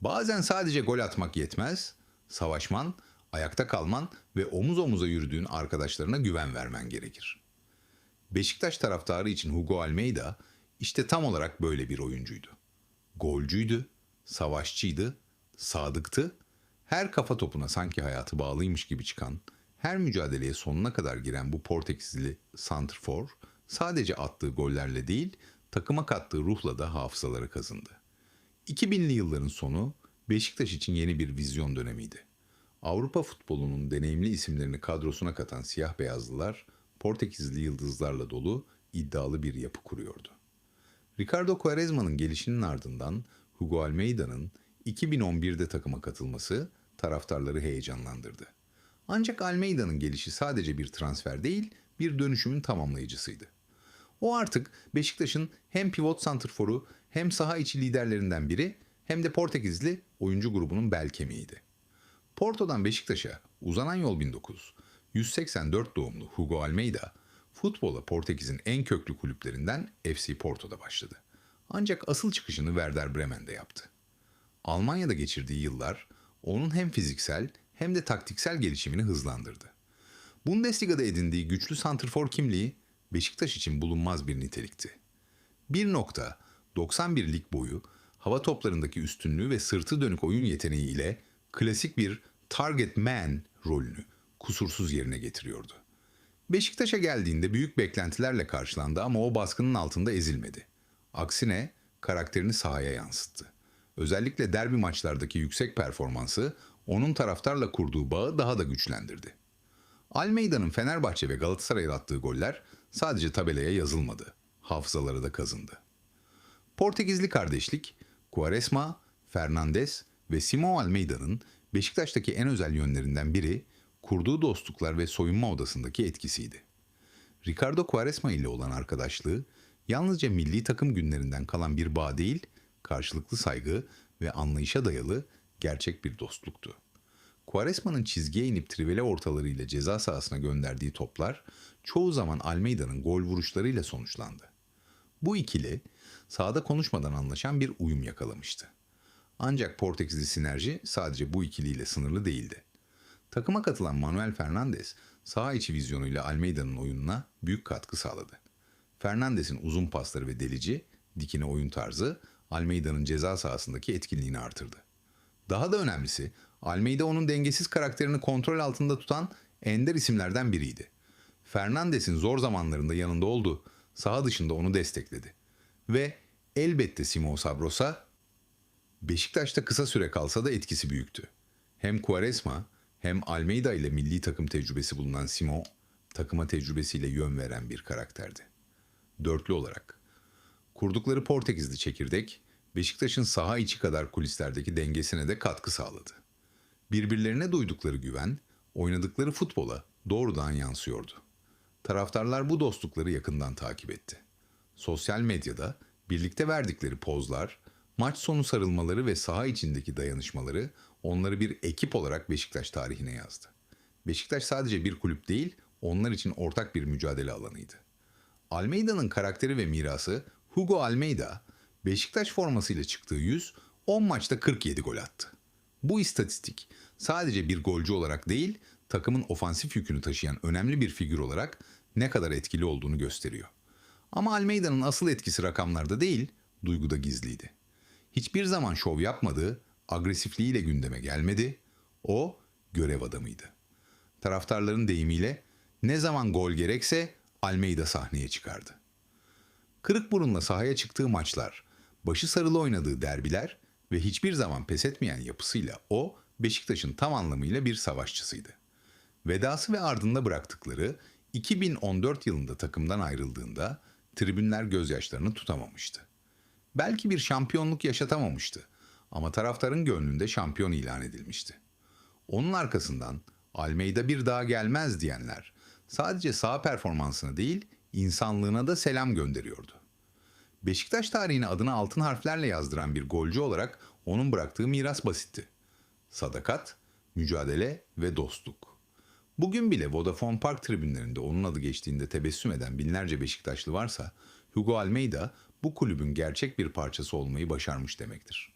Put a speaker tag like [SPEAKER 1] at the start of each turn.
[SPEAKER 1] Bazen sadece gol atmak yetmez, savaşman, ayakta kalman ve omuz omuza yürüdüğün arkadaşlarına güven vermen gerekir. Beşiktaş taraftarı için Hugo Almeida işte tam olarak böyle bir oyuncuydu. Golcüydü, savaşçıydı, sadıktı, her kafa topuna sanki hayatı bağlıymış gibi çıkan, her mücadeleye sonuna kadar giren bu Portekizli santrfor sadece attığı gollerle değil, takıma kattığı ruhla da hafızaları kazındı. 2000'li yılların sonu Beşiktaş için yeni bir vizyon dönemiydi. Avrupa futbolunun deneyimli isimlerini kadrosuna katan siyah beyazlılar Portekizli yıldızlarla dolu iddialı bir yapı kuruyordu. Ricardo Quaresma'nın gelişinin ardından Hugo Almeida'nın 2011'de takıma katılması taraftarları heyecanlandırdı. Ancak Almeida'nın gelişi sadece bir transfer değil, bir dönüşümün tamamlayıcısıydı. O artık Beşiktaş'ın hem pivot santrforu hem saha içi liderlerinden biri hem de Portekizli oyuncu grubunun bel kemiğiydi. Porto'dan Beşiktaş'a uzanan yol 1900. 184 doğumlu Hugo Almeida futbola Portekiz'in en köklü kulüplerinden FC Porto'da başladı. Ancak asıl çıkışını Werder Bremen'de yaptı. Almanya'da geçirdiği yıllar onun hem fiziksel hem de taktiksel gelişimini hızlandırdı. Bundesliga'da edindiği güçlü santrfor kimliği Beşiktaş için bulunmaz bir nitelikti. 1.91 lig boyu hava toplarındaki üstünlüğü ve sırtı dönük oyun yeteneği ile klasik bir target man rolünü kusursuz yerine getiriyordu. Beşiktaş'a geldiğinde büyük beklentilerle karşılandı ama o baskının altında ezilmedi. Aksine karakterini sahaya yansıttı. Özellikle derbi maçlardaki yüksek performansı onun taraftarla kurduğu bağı daha da güçlendirdi. Almeida'nın Fenerbahçe ve Galatasaray'a attığı goller sadece tabelaya yazılmadı, hafızaları da kazındı. Portekizli kardeşlik, Quaresma, Fernandes ve Simão Almeida'nın Beşiktaş'taki en özel yönlerinden biri kurduğu dostluklar ve soyunma odasındaki etkisiydi. Ricardo Quaresma ile olan arkadaşlığı yalnızca milli takım günlerinden kalan bir bağ değil, karşılıklı saygı ve anlayışa dayalı gerçek bir dostluktu. Quaresma'nın çizgiye inip trivele ortalarıyla ceza sahasına gönderdiği toplar çoğu zaman Almeida'nın gol vuruşlarıyla sonuçlandı. Bu ikili sahada konuşmadan anlaşan bir uyum yakalamıştı. Ancak Portekizli sinerji sadece bu ikiliyle sınırlı değildi. Takıma katılan Manuel Fernandes saha içi vizyonuyla Almeida'nın oyununa büyük katkı sağladı. Fernandes'in uzun pasları ve delici, dikine oyun tarzı Almeida'nın ceza sahasındaki etkinliğini artırdı. Daha da önemlisi Almeida onun dengesiz karakterini kontrol altında tutan ender isimlerden biriydi. Fernandes'in zor zamanlarında yanında oldu, saha dışında onu destekledi. Ve elbette Simon Sabrosa Beşiktaş'ta kısa süre kalsa da etkisi büyüktü. Hem Quaresma hem Almeida ile milli takım tecrübesi bulunan Simon, takıma tecrübesiyle yön veren bir karakterdi. Dörtlü olarak. Kurdukları Portekizli çekirdek, Beşiktaş'ın saha içi kadar kulislerdeki dengesine de katkı sağladı. Birbirlerine duydukları güven, oynadıkları futbola doğrudan yansıyordu. Taraftarlar bu dostlukları yakından takip etti. Sosyal medyada birlikte verdikleri pozlar, maç sonu sarılmaları ve saha içindeki dayanışmaları onları bir ekip olarak Beşiktaş tarihine yazdı. Beşiktaş sadece bir kulüp değil, onlar için ortak bir mücadele alanıydı. Almeida'nın karakteri ve mirası Hugo Almeida, Beşiktaş formasıyla çıktığı yüz 10 maçta 47 gol attı. Bu istatistik sadece bir golcü olarak değil, takımın ofansif yükünü taşıyan önemli bir figür olarak ne kadar etkili olduğunu gösteriyor. Ama Almeida'nın asıl etkisi rakamlarda değil, duyguda gizliydi. Hiçbir zaman şov yapmadığı, agresifliğiyle gündeme gelmedi. O görev adamıydı. Taraftarların deyimiyle ne zaman gol gerekse Almeida sahneye çıkardı. Kırık burunla sahaya çıktığı maçlar, başı sarılı oynadığı derbiler ve hiçbir zaman pes etmeyen yapısıyla o Beşiktaş'ın tam anlamıyla bir savaşçısıydı. Vedası ve ardında bıraktıkları 2014 yılında takımdan ayrıldığında tribünler gözyaşlarını tutamamıştı. Belki bir şampiyonluk yaşatamamıştı ama taraftarın gönlünde şampiyon ilan edilmişti. Onun arkasından Almeida bir daha gelmez diyenler sadece sağ performansına değil insanlığına da selam gönderiyordu. Beşiktaş tarihine adını altın harflerle yazdıran bir golcü olarak onun bıraktığı miras basitti. Sadakat, mücadele ve dostluk. Bugün bile Vodafone Park tribünlerinde onun adı geçtiğinde tebessüm eden binlerce Beşiktaşlı varsa Hugo Almeida bu kulübün gerçek bir parçası olmayı başarmış demektir.